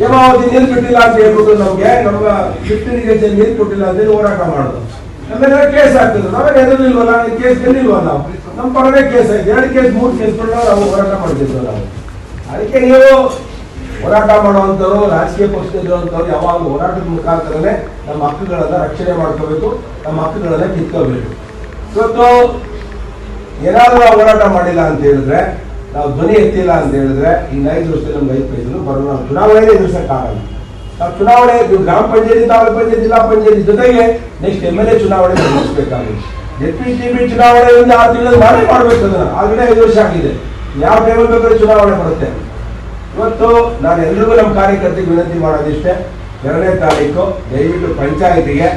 ಹೇಮಾವತಿ ನೀರು ಬಿಟ್ಟಿಲ್ಲ ಅಂತ ಹೇಳ್ಬಿಟ್ಟು ನಮ್ಗೆ. ನಮ್ಮ ಲಿಫ್ಟ್ ಇರಿಗೇಷನ್ ನೀರು ಕೊಟ್ಟಿಲ್ಲ ಅಂತ ಹೋರಾಟ ಮಾಡೋದು. ನಮ್ಮೆಲ್ಲ ಕೇಸ್ ಆಗ್ತದೆ ನಾವೇನು ಎದುರಿಲ್ವಲ್ಲ ಕೇಸ್ ಗೆಲ್ಲಿಲ್ವ ನಾವು? ನಮ್ಮ ಪರವೇ ಕೇಸ್ ಆಯ್ತು. ಎರಡು ಕೇಸ್, ಮೂರು ಕೇಸ್ಗಳನ್ನ ನಾವು ಹೋರಾಟ ಮಾಡ್ತಿದ್ವಿ ನಾವು. ಅದಕ್ಕೆ ನೀವು ಹೋರಾಟ ಮಾಡುವಂಥವ್ರು, ರಾಜಕೀಯ ಪಕ್ಷದಲ್ಲಿರುವಂಥವ್ರು ಯಾವಾಗಲೂ ಹೋರಾಟದ ಮುಖಾಂತರನೇ ನಮ್ಮ ಹಕ್ಕುಗಳನ್ನ ರಕ್ಷಣೆ ಮಾಡ್ಕೋಬೇಕು, ನಮ್ಮ ಹಕ್ಕುಗಳನ್ನ ಕಿತ್ಕೋಬೇಕು. ಇವತ್ತು ಏನಾದರೂ ಹೋರಾಟ ಮಾಡಿಲ್ಲ ಅಂತ ಹೇಳಿದ್ರೆ ನಾವು ಧ್ವನಿ ಎತ್ತಿಲ್ಲ ಅಂತ ಹೇಳಿದ್ರೆ ಈ ಐದು ವರ್ಷದಲ್ಲಿ ನಮ್ಗೆ ಐದು ಪೈಸಲು ಬರೋಣ ಚುನಾವಣೆ ಎದುರಿಸಕ್ಕೆ ಎದುರಿಸಕ್ಕಾಗಲ್ಲ ನಾವು ಚುನಾವಣೆ ಗ್ರಾಮ ಪಂಚಾಯತಿ, ತಾಲೂಕು ಪಂಚಾಯತಿ, ಜಿಲ್ಲಾ ಪಂಚಾಯತಿ ಜೊತೆಗೆ ನೆಕ್ಸ್ಟ್ ಎಂ ಎಲ್ ಎ ಚುನಾವಣೆ ಎದುರಿಸಬೇಕಾಗುತ್ತೆ ಎಸ್ ಪಿ ಟಿ ಬಿ ಚುನಾವಣೆ ಒಂದು ಆರು ತಿಂಗಳು ಮಾಡೇ ಮಾಡಬೇಕು ಅದನ್ನು. ಆಲ್ರೆಡಿ ಐದು ವರ್ಷ ಆಗಿದೆ. ಯಾವ ಟೈಮಲ್ಲಿ ಬೇಕಾದ್ರೆ ಚುನಾವಣೆ ಬರುತ್ತೆ. ಇವತ್ತು ನಾನು ಎಲ್ರಿಗೂ ನಮ್ಮ ಕಾರ್ಯಕರ್ತರಿಗೆ ವಿನಂತಿ ಮಾಡೋದಿಷ್ಟೇ. ಎರಡನೇ ತಾರೀಕು ದಯವಿಟ್ಟು ಪಂಚಾಯತಿಗೆ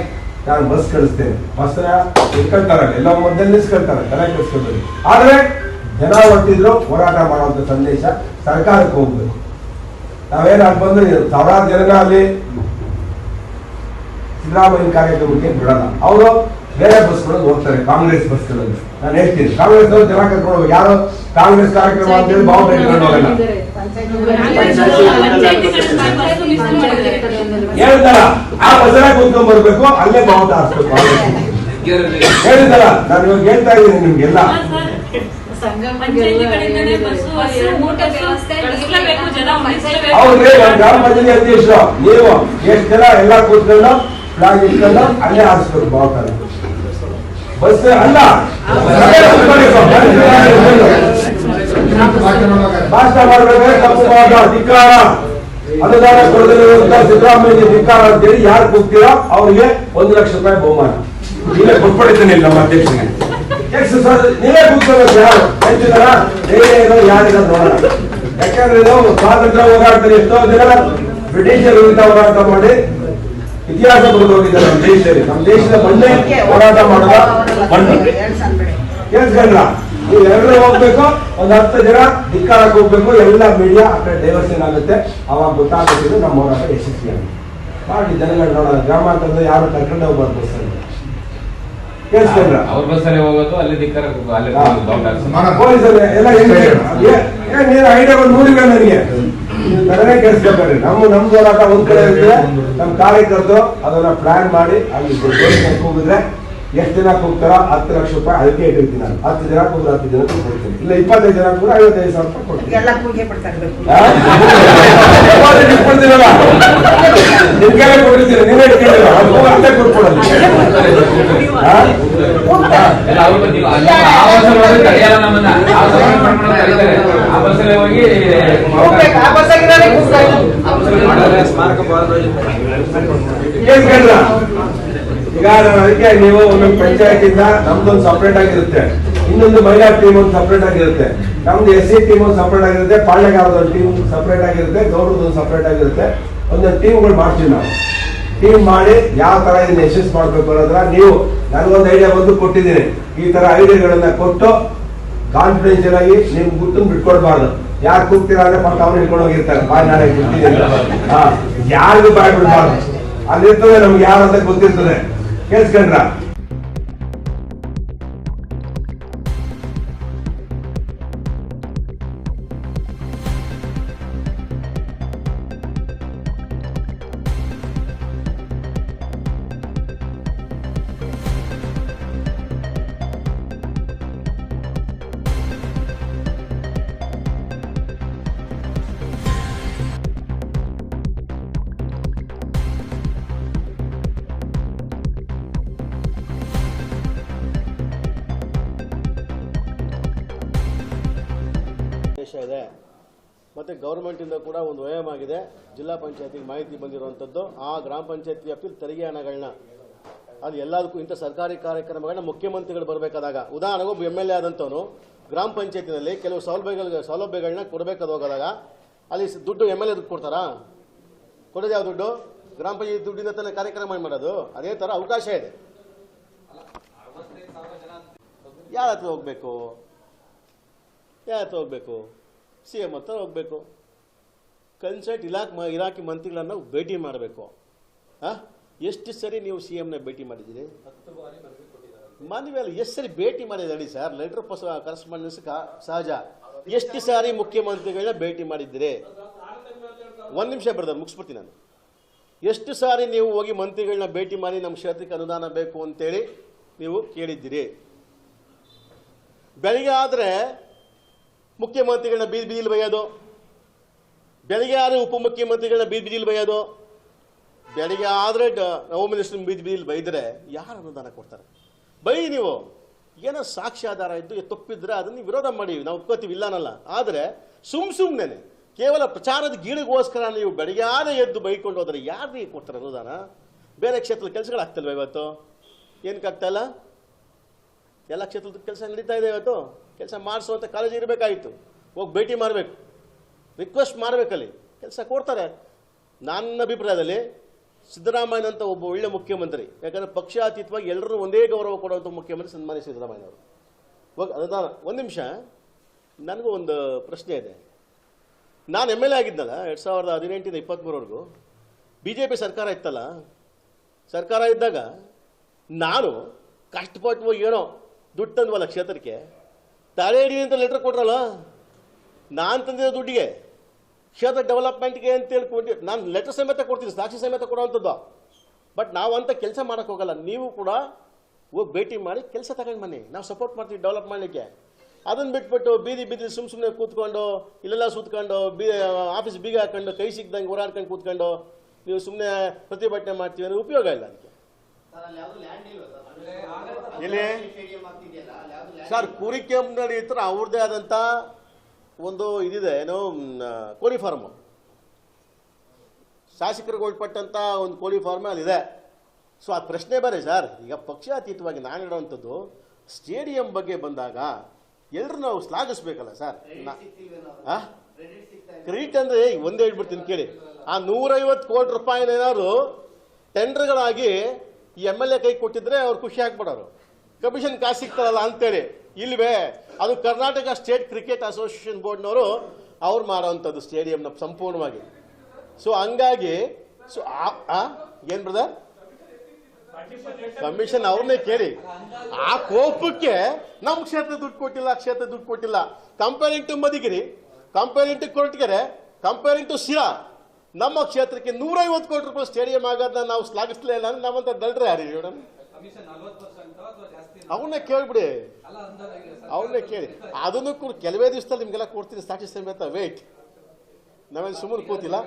ನಾನು ಬಸ್ ಕಳಿಸ್ತೇನೆ. ಬಸ್ನ ಇಟ್ಕೊಳ್ತಾರಲ್ಲ ಎಲ್ಲ ಮೊದಲು ಕರೆಕ್ಟ್ ಆದರೆ ಆದ್ರೆ ಜನ ಹೊಟ್ಟಿದ್ರು ಹೋರಾಟ ಮಾಡುವಂತ ಸಂದೇಶ ಸರ್ಕಾರಕ್ಕೆ ಹೋಗ್ಬೇಕು. ನಾವೇನು ಅಲ್ಲಿ ಬಂದು ಸಾವಿರಾರು ಜನ ಅಲ್ಲಿ ಸಿದ್ದರಾಮಯ್ಯ ಕಾರ್ಯಕ್ರಮಕ್ಕೆ ಬಿಡೋಣ ಅವರು ಬೇರೆ ಬಸ್ಗಳಲ್ಲಿ ಹೋಗ್ತಾರೆ ಕಾಂಗ್ರೆಸ್ ಬಸ್ಗಳಲ್ಲಿ. ನಾನು ಹೇಳ್ತೀನಿ ಕಾಂಗ್ರೆಸ್ ಅವರು ಜನ ಕರ್ಕೊಂಡು ಹೋಗಿ ಯಾರು ಕಾಂಗ್ರೆಸ್ ಕಾರ್ಯಕ್ರಮ ಅಂತ ಹೇಳಿ ಇಟ್ಕೊಂಡು ಹೋಗಲ್ಲ. ಹೇಳ್ತಾರ ಆ ಬಸರ ಕುತ್ಕೊಂಡ್ ಬರ್ಬೇಕು ಅಲ್ಲೇ ಬಾವುಟ ಹಾಕ್ಬೇಕು ಹೇಳಿದಾರ ನಾನು ಇವಾಗ ಹೇಳ್ತಾ ಇದ್ದೀನಿ ನಿಮ್ಗೆಲ್ಲ. ಗ್ರಾಮ ಪಂಚಾಯತಿ ಅಧ್ಯಕ್ಷ ನೀವು ಎಷ್ಟು ಜನ ಎಲ್ಲ ಕೂತ್ಕೊಂಡು ಫ್ಲಾಗ್ ಇಟ್ಕೊಂಡು ಅಲ್ಲೇ ಹಾರಿಸ್ಬೇಕು ಬಾವುಟ ಬಸ್ ಅಲ್ಲ. ಭಾಷಣ ಮಾಡಬೇಕಾದ್ರೆ ತಪ್ಪು ಅಧಿಕಾರ ಅನುದಾನ ಕೊಡದಿರುವಂತ ಸಿದ್ದರಾಮಯ್ಯ ಧಿಕ್ಕಾರ ಅಂತೇಳಿ ಯಾರು ಕೂಗ್ತೀರೋ ಅವ್ರಿಗೆ ಒಂದು ಲಕ್ಷ ರೂಪಾಯಿ ಬಹುಮಾನ. ಇಲ್ಲ ಕೊಟ್ಬಿಡ್ತೀನಿ ನಮ್ಮ ಅಧ್ಯಕ್ಷನಿಗೆ. ಎಕ್ಸ್ ಸರ್ ನೀವೇ ಕೂತ್ಕೋಬೇಕು ಯಾರು ಹೇಳ್ತಿದಾರ ಬೇರೆ ಇರೋ ಯಾರಿಲ್ಲ ನೋಡೋಣ. ಯಾಕಂದ್ರೆ ಇದು ಸ್ವಾತಂತ್ರ್ಯ ಹೋರಾಟದಲ್ಲಿ ಎಷ್ಟೋ ಜನ ಬ್ರಿಟಿಷರ ವಿರುದ್ಧ ಹೋರಾಟ ಮಾಡಿ ಇತಿಹಾಸ ಬರೆದು ಹೋಗಿದ್ದಾರೆ ನಮ್ಮ ದೇಶದಲ್ಲಿ. ನಮ್ಮ ದೇಶದ ಮಣ್ಣೆ ಹೋರಾಟ ಮಾಡುವ ಮಣ್ಣು. ಕೇಳಿಸ್ಕೊಂಡ್ರ? ನೀವು ಎಲ್ಲರೂ ಹೋಗ್ಬೇಕು ಒಂದ್ ಹತ್ತು ಜನ ಧಿಕ್ಕಾರಕ್ಕೆ ಹೋಗ್ಬೇಕು ಎಲ್ಲ ಮೀಡಿಯಾ ಆ ಕಡೆ ಡೈವರ್ಷನ್ ಆಗುತ್ತೆ ಅವಾಗ ಗೊತ್ತಾಗುತ್ತೆ ನಮ್ಮ ಹೋರಾಟ ಯಶಸ್ವಿಯಾಗುತ್ತೆ ಮಾಡಿ ಜನಗಳು ನೋಡೋಣ ಗ್ರಾಮಾಂತರದ ಯಾರು ಕರ್ಕೊಂಡು ಹೋಗ್ಬಾರ್ದು ಬಸ್ಸಲ್ಲಿ ಕೇಳಿಸ್ಕೊಂಡ್ರ ಅವ್ರ ಬಸ್ಸಲ್ಲೇ ಹೋಗೋದು ಅಲ್ಲಿ ದಿಕ್ಕರ ಅಲ್ಲಿ. ಪೊಲೀಸರು ಎಲ್ಲ ಏನ್ ಏನ್ ನೀನು ಐಡಿಯಾಗಳು ನೋಡಿಲ್ಲ ನನಗೆ. ನೀವು ತರನೇ ಕೇಳಿಸ್ಕೊಬೇಡ್ರಿ ನಮ್ಮ ನಮ್ ಹೋರಾಟ ಒಂದ್ ಕಡೆ ಇರ್ತದೆ ನಮ್ಮ ಕಾರ್ಯಕರ್ತರು ಅದನ್ನ ಪ್ಲಾನ್ ಮಾಡಿ ಅಲ್ಲಿ ಹೋಗಿದ್ರೆ ಎಷ್ಟು ಜನ ಕೂಗ್ತಾರೋ ಹತ್ತು ಲಕ್ಷ ರೂಪಾಯಿ ಅದಕ್ಕೆ ಇಟ್ಟಿರ್ತೀನಿ ನಾನು. ಹತ್ತು ಜನ ಕೂಗ್ರೆ ಹತ್ತು ಜನ ಕೊಡ್ತೀನಿ. ಇಲ್ಲ ಇಪ್ಪತ್ತೈದು ಜನ ಕೂಗ್ರೆ ಐವತ್ತೈದು ಸಾವಿರ ರೂಪಾಯಿ ಕೊಡ್ತೀನಿ. ಎಲ್ಲ ಆ? ಡೆಪಾಸಿಟ್ ಇಟ್ಕೊಳ್ತೀರಲ್ಲ? ನಿಮ್ ಕೈಲೇ ಕೊಟ್ಟಿರ್ತೀನಿ, ನೀವೇ ಇಟ್ಕೊಂಡಿಲ್ಲ. ಅದು ಹೋಗಿ ಅಲ್ಲೇ ಕೊಟ್ಬಿಡೋದು. ಆ? ಎಲ್ಲ ಅವ್ರು ಬಂದು ನೀವು ಅಲ್ಲಿ ಆ ಬಸ್ಸಲ್ಲಿ ಹೋದ್ರೆ ತಡೆಯಲ್ಲ ನಮ್ಮನ್ನ. ಆ ಬಸ್ಸಲ್ಲಿ ಕರ್ಕೊಂಡು ಹೋಗಿ ಕರೀತಾರೆ. ಆ ಬಸ್ಸಲ್ಲಿ ಹೋಗಿ ಹೋಗ್ಬೇಕು ಆ ಬಸ್ಸಾಗಿರೋದೇ ಕೂಗ್ತಾರೆ ಆ ಬಸ್ಸಲ್ಲಿ ಮಾಡಿದ್ರೆ ಕೇಳ್ಕೊಂಡ್ರ? ಅದಕ್ಕೆ ನೀವು ಒಂದೊಂದು ಪಂಚಾಯತಿಂದ ನಮ್ದೊಂದು ಸಪ್ರೇಟ್ ಆಗಿರುತ್ತೆ. ಇನ್ನೊಂದು ಮಹಿಳಾ ಟೀಮ್ ಒಂದು ಸಪ್ರೇಟ್ ಆಗಿರುತ್ತೆ. ನಮ್ದು ಎಸ್ ಸಿ ಟೀಮ್ ಒಂದು ಸಪ್ರೇಟ್ ಆಗಿರುತ್ತೆ ಪಾಳ್ಯಗಾರದ ಒಂದು ಟೀಮ್ ಸಪ್ರೇಟ್ ಆಗಿರುತ್ತೆ ಗೌರವದ ಒಂದು ಸಪ್ರೇಟ್ ಆಗಿರುತ್ತೆ. ಒಂದೊಂದು ಟೀಮ್ಗಳು ಮಾಡ್ತೀವಿ ನಾವು. ಟೀಮ್ ಮಾಡಿ ಯಾವ ತರ ಇದನ್ನ ಯಶಸ್ ಮಾಡ್ಬೇಕು ಅನ್ನೋದ್ರ ನೀವು ನನಗೊಂದು ಐಡಿಯಾ ಬಂದು ಕೊಟ್ಟಿದ್ದೀನಿ. ಈ ತರ ಐಡಿಯಾಗಳನ್ನ ಕೊಟ್ಟು ಕಾನ್ಫಿಡೆನ್ಶಿಯಲ್ ಆಗಿ ನಿಮ್ಗೆ ಗುಟ್ಟು ಬಿಟ್ಕೊಡ್ಬಾರ್ದು. ಯಾರು ಕೂಗ್ತೀರಾ ಅಂದ್ರೆ ಮತ್ತೆ ಅವ್ರು ಹಿಡ್ಕೊಂಡು ಹೋಗಿರ್ತಾರೆ. ಬಾಯ್ ನಾಳೆ ಯಾರಿಗೂ ಬಾಯ್ ಬಿಡ್ಬಾರ್ದು. ಅಲ್ಲಿರ್ತದೆ ನಮ್ಗೆ ಯಾರು ಅಂತ ಗೊತ್ತಿರ್ತದೆ. ಕೇಳಿಸ್ಕೊಂಡ್ರ? ಉದ್ದೇಶ ಇದೆ. ಮತ್ತು ಗೌರ್ಮೆಂಟಿಂದ ಕೂಡ ಒಂದು ವ್ಯಾಯಾಮ ಆಗಿದೆ. ಜಿಲ್ಲಾ ಪಂಚಾಯತಿಗೆ ಮಾಹಿತಿ ಬಂದಿರುವಂಥದ್ದು ಆ ಗ್ರಾಮ ಪಂಚಾಯತ್ ವ್ಯಾಪ್ತಿಯಲ್ಲಿ ತೆರಿಗೆ ಹಣಗಳನ್ನ ಅದು ಎಲ್ಲದಕ್ಕೂ ಇಂಥ ಸರ್ಕಾರಿ ಕಾರ್ಯಕ್ರಮಗಳನ್ನ ಮುಖ್ಯಮಂತ್ರಿಗಳು ಬರಬೇಕಾದಾಗ, ಉದಾಹರಣೆಗೆ ಎಂ ಎಲ್ ಎ ಆದಂಥವನು, ಗ್ರಾಮ ಪಂಚಾಯತಿನಲ್ಲಿ ಕೆಲವು ಸೌಲಭ್ಯಗಳು, ಸೌಲಭ್ಯಗಳನ್ನ ಕೊಡಬೇಕಾದ ಹೋಗೋದಾಗ, ಅಲ್ಲಿ ದುಡ್ಡು ಎಂ ಎಲ್ ಎ ದುಡ್ಡು ಕೊಡ್ತಾರಾ? ಕೊಡೋದು ಯಾವ ದುಡ್ಡು? ಗ್ರಾಮ ಪಂಚಾಯತ್ ದುಡ್ಡಿಂದ ತಾನೇ ಕಾರ್ಯಕ್ರಮ ಮಾಡೋದು? ಅದೇ ಥರ ಅವಕಾಶ ಇದೆ. ಯಾರ ಹತ್ರ ಹೋಗ್ಬೇಕು? ಯಾರ ಹತ್ರ ಹೋಗ್ಬೇಕು? ಸಿ ಎಂ ಹತ್ರ ಹೋಗ್ಬೇಕು. ಕನ್ಸಲ್ಟ್ ಇಲಾಖೆ ಮ ಇಲಾಖೆ ಮಂತ್ರಿಗಳನ್ನು ಭೇಟಿ ಮಾಡಬೇಕು. ಹಾಂ ಎಷ್ಟು ಸರಿ ನೀವು ಸಿ ಎಮ್ನ ಭೇಟಿ ಮಾಡಿದ್ದೀರಿ? ಮನವಿ ಅಲ್ಲ ಎಷ್ಟು ಸರಿ ಭೇಟಿ ಮಾಡಿದ್ದೀರಿ ಸರ್? ಲೆಟರ್ ಪಸ್ ಕರೆಸ್ಪಾಂಡೆನ್ಸ್ ಸಹಜ. ಎಷ್ಟು ಸಾರಿ ಮುಖ್ಯಮಂತ್ರಿಗಳನ್ನ ಭೇಟಿ ಮಾಡಿದ್ದೀರಿ? ಒಂದು ನಿಮಿಷ ಬ್ರದರ್ ಮುಗಿಸ್ಬಿಡ್ತೀನಿ ನಾನು. ಎಷ್ಟು ಸಾರಿ ನೀವು ಹೋಗಿ ಮಂತ್ರಿಗಳನ್ನ ಭೇಟಿ ಮಾಡಿ ನಮ್ಮ ಕ್ಷೇತ್ರಕ್ಕೆ ಅನುದಾನ ಬೇಕು ಅಂತೇಳಿ ನೀವು ಕೇಳಿದ್ದೀರಿ. ಬೆಳಿಗ್ಗೆ ಆದರೆ ಮುಖ್ಯಮಂತ್ರಿಗಳನ್ನ ಬೀದಿ ಬೀದಿಲಿ ಬೈಯೋದು ಬೆಳಗ್ಗೆ ಆದರೆ ಉಪಮುಖ್ಯಮಂತ್ರಿಗಳನ್ನ ಬೀದಿ ಬೀದಿಲಿ ಬೈಯೋದು ಬೆಳಗ್ಗೆ ಆದರೆ ನವ ಮಿನಿಸ್ಟರ್ ಬೀದಿ ಬೀದಿಲಿ ಬೈದರೆ ಯಾರು ಅನುದಾನ ಕೊಡ್ತಾರೆ? ಬೈ ನೀವು. ಏನೋ ಸಾಕ್ಷ್ಯಾಧಾರ ಇದ್ದು ಇದು ತಪ್ಪಿದ್ರೆ ಅದನ್ನು ವಿರೋಧ ಮಾಡಿ ನಾವು ಒಪ್ಕೋತೀವಿ, ಇಲ್ಲನಲ್ಲ. ಆದರೆ ಸುಮ್ ಸುಮ್ಮನೆ ಕೇವಲ ಪ್ರಚಾರದ ಗೀಳಿಗೋಸ್ಕರ ನೀವು ಬೆಳಿಗ್ಗೆ ಎದ್ದು ಬೈಕೊಂಡು ಹೋದ್ರೆ ಯಾರಿಗೆ ಕೊಡ್ತಾರೆ ಅನುದಾನ? ಬೇರೆ ಕ್ಷೇತ್ರದ ಕೆಲಸಗಳು ಆಗ್ತಿಲ್ವ ಇವತ್ತು? ಏನಕ್ಕೆ ಆಗ್ತಾ ಇಲ್ಲ? ಎಲ್ಲ ಕ್ಷೇತ್ರದ ಕೆಲಸ ನಡೀತಾ ಇದೆ ಇವತ್ತು? ಕೆಲಸ ಮಾಡಿಸುವಂಥ ಕಾಲೇಜ್ ಇರಬೇಕಾಗಿತ್ತು. ಹೋಗಿ ಭೇಟಿ ಮಾಡಬೇಕು. ರಿಕ್ವೆಸ್ಟ್ ಮಾಡಬೇಕಲ್ಲಿ ಕೆಲಸ ಕೊಡ್ತಾರೆ. ನನ್ನ ಅಭಿಪ್ರಾಯದಲ್ಲಿ ಸಿದ್ದರಾಮಯ್ಯನಂತ ಒಬ್ಬ ಒಳ್ಳೆ ಮುಖ್ಯಮಂತ್ರಿ. ಯಾಕಂದರೆ ಪಕ್ಷಾತೀತವಾಗಿ ಎಲ್ಲರೂ ಒಂದೇ ಗೌರವ ಕೊಡುವಂಥ ಮುಖ್ಯಮಂತ್ರಿ ಸನ್ಮಾನ್ಯ ಸಿದ್ದರಾಮಯ್ಯನವರು. ಓಕೆ ಅನುದಾನ ಒಂದು ನಿಮಿಷ. ನನಗೂ ಒಂದು ಪ್ರಶ್ನೆ ಇದೆ. ನಾನು ಎಂ ಎಲ್ ಎ ಆಗಿದ್ದಲ್ಲ, ಎರಡು ಸಾವಿರದ ಹದಿನೆಂಟಿಂದ ಇಪ್ಪತ್ತ್ಮೂರವರೆಗೂ ಬಿ ಜೆ ಪಿ ಸರ್ಕಾರ ಇತ್ತಲ್ಲ? ಸರ್ಕಾರ ಇದ್ದಾಗ ನಾನು ಕಷ್ಟಪಟ್ಟು ಏನೋ ದುಡ್ಡು ತಂದ್ವಲ್ಲ ಕ್ಷೇತ್ರಕ್ಕೆ. ತಡೆ ಹಿಡಿ ಅಂತ ಲೆಟ್ರ್ ಕೊಟ್ರಲ್ಲ? ನಾನು ತಂದಿರೋ ದುಡ್ಡಿಗೆ ಕ್ಷೇತ್ರ ಡೆವಲಪ್ಮೆಂಟ್ಗೆ ಅಂತ ಹೇಳ್ಕೊಂಡು ನಾನು ಲೆಟರ್ ಸಮೇತ ಕೊಡ್ತೀನಿ, ಸಾಕ್ಷಿ ಸಮೇತ ಕೊಡುವಂಥದ್ದು ಬಟ್ ನಾವು ಅಂತ ಕೆಲಸ ಮಾಡೋಕ್ಕೆ ಹೋಗಲ್ಲ. ನೀವು ಕೂಡ ಹೋಗಿ ಭೇಟಿ ಮಾಡಿ ಕೆಲಸ ತಗೊಂಡು ಬನ್ನಿ. ನಾವು ಸಪೋರ್ಟ್ ಮಾಡ್ತೀವಿ ಡೆವಲಪ್ ಮಾಡಲಿಕ್ಕೆ. ಅದನ್ನು ಬಿಟ್ಬಿಟ್ಟು ಬೀದಿ ಬೀದಿ ಸುಮ್ ಸುಮ್ಮನೆ ಕೂತ್ಕೊಂಡು, ಇಲ್ಲೆಲ್ಲ ಸುತ್ಕೊಂಡು, ಬೀ ಆಫೀಸ್ ಬೀಗ ಹಾಕೊಂಡು, ಕೈ ಸಿಗ್ದಂಗೆ ಓಡಾಡ್ಕೊಂಡು ಕೂತ್ಕೊಂಡು, ನೀವು ಸುಮ್ಮನೆ ಪ್ರತಿಭಟನೆ ಮಾಡ್ತೀವಿ ಅಂದರೆ ಉಪಯೋಗ ಇಲ್ಲ ಅದಕ್ಕೆ. ಎಲ್ಲಿ ಸರ್ ಕುರಿಕೆಂಪ್ನಳ್ಳಿ ನಡೀತಾರೆ ಅವ್ರದ್ದೇ ಆದಂಥ ಒಂದು ಇದಿದೆ ಏನು ಕೋಳಿ ಫಾರ್ಮು. ಶಾಸಕರಿಗೆ ಒಳಪಟ್ಟಂಥ ಒಂದು ಕೋಳಿ ಫಾರ್ಮ್ ಅಲ್ಲಿದೆ ಸೊ ಆ ಪ್ರಶ್ನೆ ಬೇರೆ ಸರ್ ಈಗ ಪಕ್ಷಾತೀತವಾಗಿ ನಾನು ಹೇಳೋವಂಥದ್ದು ಸ್ಟೇಡಿಯಂ ಬಗ್ಗೆ ಬಂದಾಗ ಎಲ್ಲರೂ ನಾವು ಶ್ಲಾಘಿಸ್ಬೇಕಲ್ಲ ಸರ್? ಕ್ರೆಡಿಟ್ ಅಂದರೆ ಒಂದೇ ಹೇಳ್ಬಿಡ್ತೀನಿ ಕೇಳಿ. ಆ ನೂರೈವತ್ತು ಕೋಟಿ ರೂಪಾಯಿನ ಏನಾದ್ರು ಟೆಂಡರ್ಗಳಾಗಿ ಈ ಎಂ ಎಲ್ ಎ ಕೈ ಕೊಟ್ಟಿದ್ರೆ ಅವ್ರು ಖುಷಿ ಆಗ್ಬಿಡೋರು. ಕಮಿಷನ್ ಕಾಸು ಸಿಗ್ತಾರಲ್ಲ ಅಂತೇಳಿ. ಇಲ್ವೇ, ಅದು ಕರ್ನಾಟಕ ಸ್ಟೇಟ್ ಕ್ರಿಕೆಟ್ ಅಸೋಸಿಯೇಷನ್ ಬೋರ್ಡ್ನವರು ಅವ್ರು ಮಾಡೋವಂಥದ್ದು ಸ್ಟೇಡಿಯಂನ ಸಂಪೂರ್ಣವಾಗಿ. ಸೊ ಹಂಗಾಗಿ ಸೊ ಏನು ಬ್ರದರ್ ಕಮಿಷನ್ ಅವ್ರನ್ನೇ ಕೇಳಿ. ಆ ಕೋಪಕ್ಕೆ ನಮ್ಮ ಕ್ಷೇತ್ರ ದುಡ್ಡು ಕೊಟ್ಟಿಲ್ಲ, ಕ್ಷೇತ್ರ ದುಡ್ಡು ಕೊಟ್ಟಿಲ್ಲ. Comparing to Madhugiri comparing to Koratagere comparing to Sira ನಮ್ಮ ಕ್ಷೇತ್ರಕ್ಕೆ ನೂರೈವತ್ತು ಕೋಟಿ ರೂಪಾಯಿ ಸ್ಟೇಡಿಯಂ ಆಗೋದನ್ನ ನಾವು ಶ್ಲಾಘಿಸ್ಲೇ ಇಲ್ಲ ಅಂದ್ರೆ ನಮ್ಮಂತ ದಳ್ರೆ ಯಾರು ಮೇಡಮ್? ಅವನ್ನ ಕೇಳ್ಬಿಡಿ. ಅವನ್ನ ಕೇಳಿ. ಅದನ್ನು ಕೂಡ ಕೆಲವೇ ದಿವಸದಲ್ಲಿ ನಿಮ್ಗೆಲ್ಲ ಕೊಡ್ತೀನಿ ಸಾಕ್ಷಿ ಸಮೇತ ವೇಟ್ ನಾವೇನು ಸುಮ್ಮನೆ ಕೂತಿಲ್ಲ?